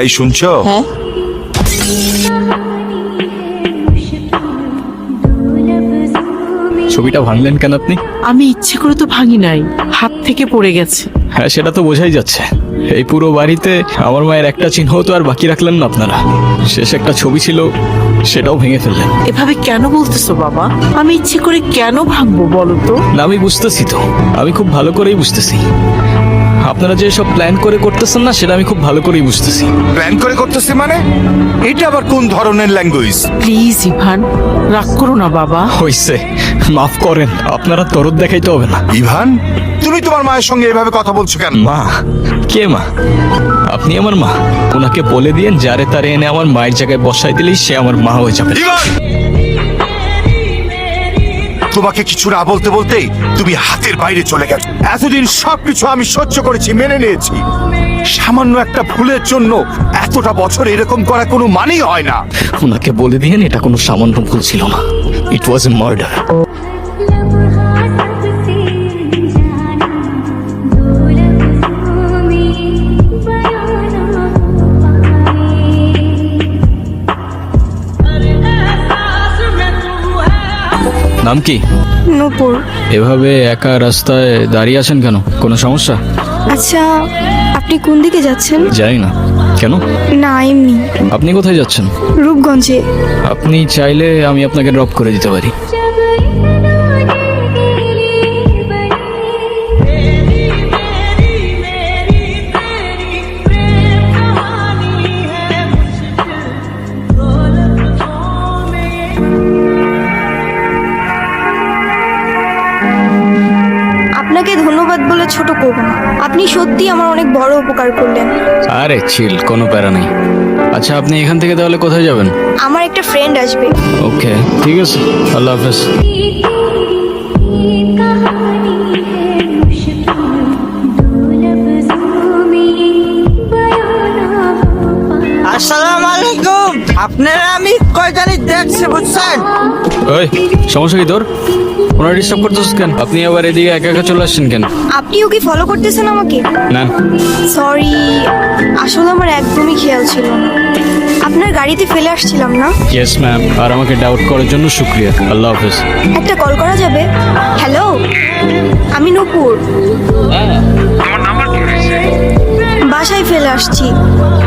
এই শুনছো? হ্যাঁ। ছবিটা ভাঙলেন কেন আপনি? আমি ইচ্ছে করে তো ভাঙি নাই। হাত থেকে পড়ে গেছে। হ্যাঁ সেটা তো বোঝাই যাচ্ছে। এই পুরো বাড়িতে আমার মায়ের একটা চিহ্ন তো আর বাকি রাখলেন না আপনারা। শেষ একটা ছবি ছিল সেটাও ভেঙে ফেললেন। এভাবে কেন বলতেছো বাবা? আমি ইচ্ছে করে কেন ভাঙবো বলো তো? না আমি বুঝতেছি তো। আমি খুব ভালো করেই বুঝতেছি। আপনারা যে সব প্ল্যান করে করতেছেন না সেটা আমি খুব ভালো করেই বুঝতেছি। প্ল্যান করে করতেছে মানে? এটা আবার কোন ধরনের ল্যাঙ্গুয়েজ প্লিজ ইভান রাগ করো না বাবা। হইছে মাফ করেন আপনারা তরদ দেখাইতে হবে না। ইভান তুমি তোমার মায়ের সঙ্গে এভাবে কথা বলছো কেন? মা কে মা? আপনি আমার মা। ওনাকে বলে দিয়েন যারে তারে এনে আমার মায়ের জায়গায় বসাই দিলেই সে আমার মা হয়ে যাবে। ইভান! তোমাকে কিছু না বলতে বলতেই তুমি হাতের বাইরে চলে গেছো। এতদিন সবকিছু আমি সহ্য করেছি, মেনে নিয়েছি। সামান্য একটা ভুলের জন্য এতটা বছর এরকম করা কোনো মানেই হয় না। ওনাকে বলে দিয়েন, এটা কোনো সামান্য ভুল ছিল না। ইট ওয়াজ এ মার্ডার নাম কি? নূপুর। এভাবে একা রাস্তায় দাঁড়িয়ে আছেন কেন? কোনো সমস্যা? আচ্ছা আপনি কোন দিকে যাচ্ছেন? জানি না। কেন? না এমনি। আপনি কোথায় যাচ্ছেন? রূপগঞ্জে। আপনি চাইলে আমি আপনাকে ড্রপ করে দিতে পারি। আপনি সত্যি আমার অনেক বড় উপকার করলেন। আরে চিল কোনো প্যারা নেই। আচ্ছা আপনি এখান থেকে তাহলে কোথায় যাবেন? আমার একটা ফ্রেন্ড আসবে। ওকে ঠিক আছে আল্লাহ হাফেজ। আসসালামু আলাইকুম আপনারা আমি কয়টানি দেখছি বুঝছেন? ওই সমস্যা কি তোর? ওনার ডিস্টার্ব করতেছিস কেন? আপনি আবার এদিকে একা একা চলে আসছেন কেন? আপনিও কি ফলো করতেছেন আমাকে? না। সরি আসলে আমার একদমই খেয়াল ছিল না। আপনার গাড়িতে ফেলে আসছিলাম না? ইয়েস ম্যাম আর আমাকে ডাউট করার জন্য শুক্রিয়া। আল্লাহ হাফেজ। একটা কল করা যাবে? হ্যালো আমি নূপুর। বাসায় ফেলে আসছি।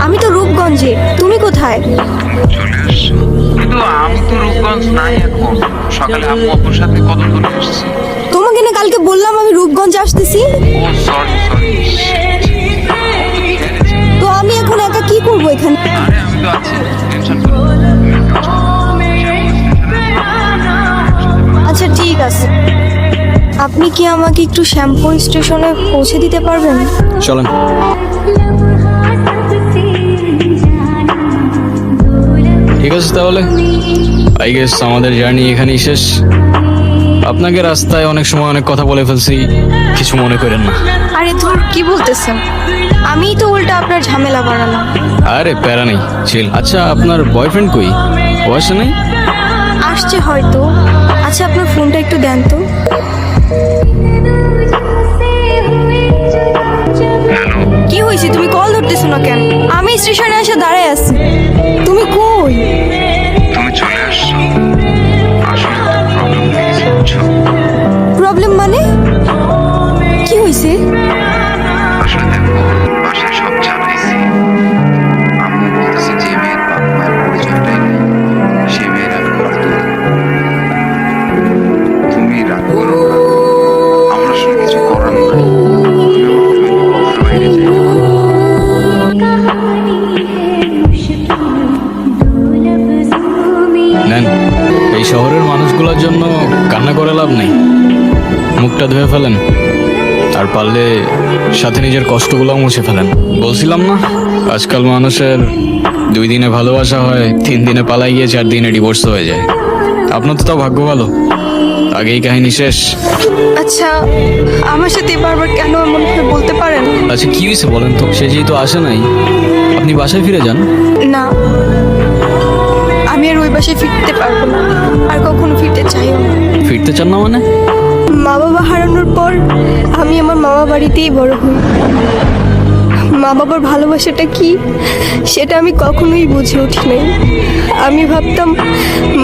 আমি তো রূপগঞ্জে তুমি কোথায়? কিন্তু আমি তো রূপগঞ্জ নাই এখন। সকালে আম্মু আব্বুর সাথে কত দূরে এসেছি? তোমাকে না কালকে বললাম আমি রূপগঞ্জে আসতেছি। ও সরি সরি তো আমি এখন একা কি করব এখানে? আরে আমি তো আছি টেনশন করো আচ্ছা ঠিক আছে। আপনি কি আমাকে একটু শ্যাম্পু স্টেশনে পৌঁছে দিতে পারবেন? চলেন। ঠিক আছে তাহলে। আই গেস আমাদের জার্নি এখানেই শেষ। আপনাকে রাস্তায় অনেক সময় অনেক কথা বলে ফেলছি কিছু মনে করেন না। আরে তোর কি বলতেছেন? আমিই তো উল্টা আপনার ঝামেলা বাড়ালাম। আরে প্যারা নেই চিল আচ্ছা আপনার বয়ফ্রেন্ড কই? বয়সে নেই? আসছে হয়তো। আচ্ছা আপনার ফোনটা একটু দেন তো। কি হয়েছে? তুমি কল ধরতেছো না কেন? আমি স্টেশনে এসে দাঁড়ায় আছি। তুমি কই? শহরের মানুষগুলোর জন্য কান্না করে লাভ নেই। মুখটা ধুয়ে ফেলেন। আর পারলে সাথে নিজের কষ্টগুলোও মুছে ফেলেন। বলছিলাম না আজকাল মানুষের দুই দিনে ভালোবাসা হয় তিন দিনে পালাই গিয়ে চার দিনে ডিভোর্স হয়ে যায়। আপনার তো তাও ভাগ্য ভালো। আগেই কাহিনী শেষ। আচ্ছা আমার সাথে বারবার কেন এমন করে বলতে পারেন? আচ্ছা কি হয়েছে বলেন তো? সে যেহেতু আসে নাই আপনি বাসায় ফিরে যান? না। আমি আর ওই বাসায় ফিরতে পারব না। আর কখনো ফিরতে চাইও না। ফিরতে চান না মানে? মা বাবা হারানোর পর আমি আমার মামা বাড়িতেই বড় হই। মা বাবার ভালোবাসাটা কি? সেটা আমি কখনোই বুঝে উঠি নাই। আমি ভাবতাম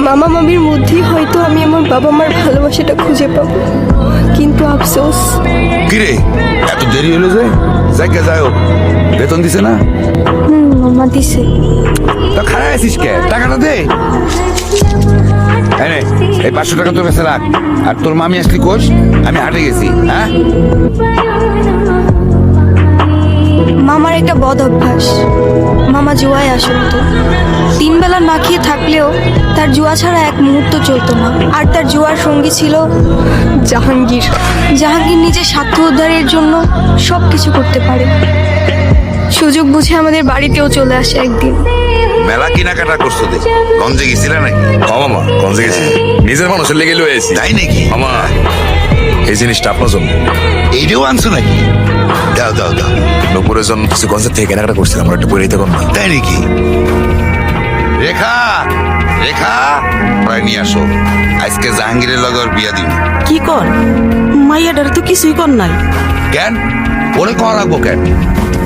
মামা মামির মধ্যেই হয়তো আমি আমার বাবা মার ভালোবাসাটা খুঁজে পাবো। কিন্তু আফসোস। কিরে এত দেরি হলো যে? জায়গা হোক বেতন দিছে না? হুম মামা দিছে। তা খারাপ আছিস কে? টাকাটা দে। নে, এই পাঁচশো টাকা তোর কাছে রাখ। আর তোর মামি আসলি কোষ আমি হাটে গেছি হ্যাঁ? মামার একটা বদ অভ্যাস। মামা জুয়ায় আসক্ত। তিন বেলা না খেয়ে থাকলেও তার জুয়া ছাড়া এক মুহূর্ত চলতো না। আর তার জুয়ার সঙ্গী ছিল জাহাঙ্গীর। জাহাঙ্গীর নিজের স্বার্থ উদ্ধারের জন্য সব কিছু করতে পারে। সুযোগ বুঝে আমাদের বাড়িতেও চলে আসে একদিন। মেলা কেনাকাটা করছ দে গঞ্জে গেছিলে নাকি? মামা গঞ্জে গেছি। নিজের মানুষের লেগে লয়ে তাই নাকি? মামা এই জিনিসটা আপনার জন্য। এইটাও আনছো নাকি? দাও দাও দাও। নপুরের জন্য কিছু গঞ্জের থেকে কেনাকাটা করছিলাম আমার একটু পরে তখন না তাই নাকি? রেখা রেখা প্রায় নিয়ে আসো। আজকে জাহাঙ্গীরের লগে ওর বিয়া দিবি কি কর? মাইয়াডার তো কিছুই কর নাই। কেন? ওরে করা রাখব কেন?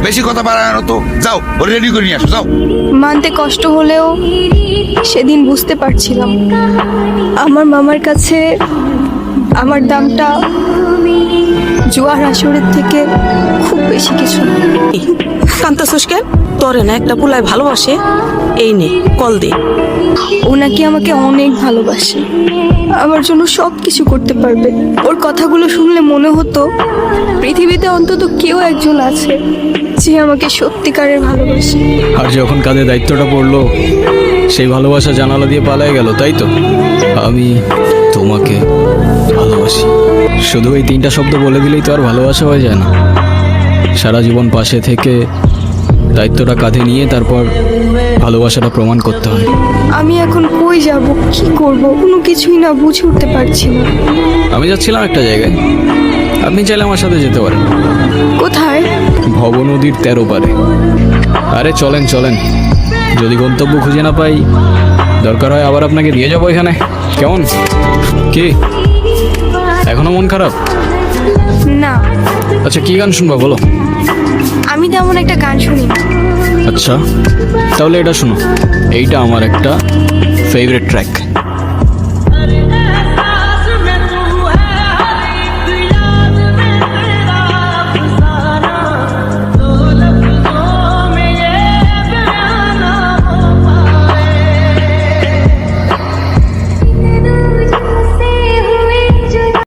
বেশি কথা বাড়ানো তো। যাও ওরে রেডি করে নিয়ে আসো যাও। মানতে কষ্ট হলেও সেদিন বুঝতে পারছিলাম। আমার মামার কাছে আমার দামটা জুয়ার আসরের থেকে খুব বেশি কিছু না। কান্তা কেন তোরে না একটা পুলায় ভালোবাসে? এই নে কল দে। ও নাকি আমাকে অনেক ভালোবাসে। আমার জন্য সব কিছু করতে পারবে। ওর কথাগুলো শুনলে মনে হতো পৃথিবীতে অন্তত কেউ একজন আছে যে আমাকে সত্যিকারের ভালোবাসে। আর যখন কাঁধে দায়িত্বটা পড়ল সেই ভালোবাসা জানালা দিয়ে পালায় গেল তাই তো? আমি তোমাকে শুধু এই তিনটা শব্দ বলে দিলেই তো আর ভালোবাসা হয়ে যায় না। সারা জীবন পাশে থেকে দায়িত্বটা কাঁধে নিয়ে তারপর ভালোবাসাটা প্রমাণ করতে হয়। আমি এখন কই যাব? কি করব? কোনো কিছুই না বুঝে উঠতে পারছি না। আমি যাচ্ছিলাম একটা জায়গায়। আপনি চাইলে আমার সাথে যেতে পারেন। কোথায়? ভব নদীর তেরো পারে আরে চলেন চলেন। যদি গন্তব্য খুঁজে না পাই দরকার হয় আবার আপনাকে দিয়ে যাব এখানে। কেমন? কি? এখনও মন খারাপ? না। আচ্ছা কি গান শুনবা বলো? আমি তেমন একটা গান শুনি না। আচ্ছা তাহলে এটা শোনো। এইটা আমার একটা ফেভারিট ট্র্যাক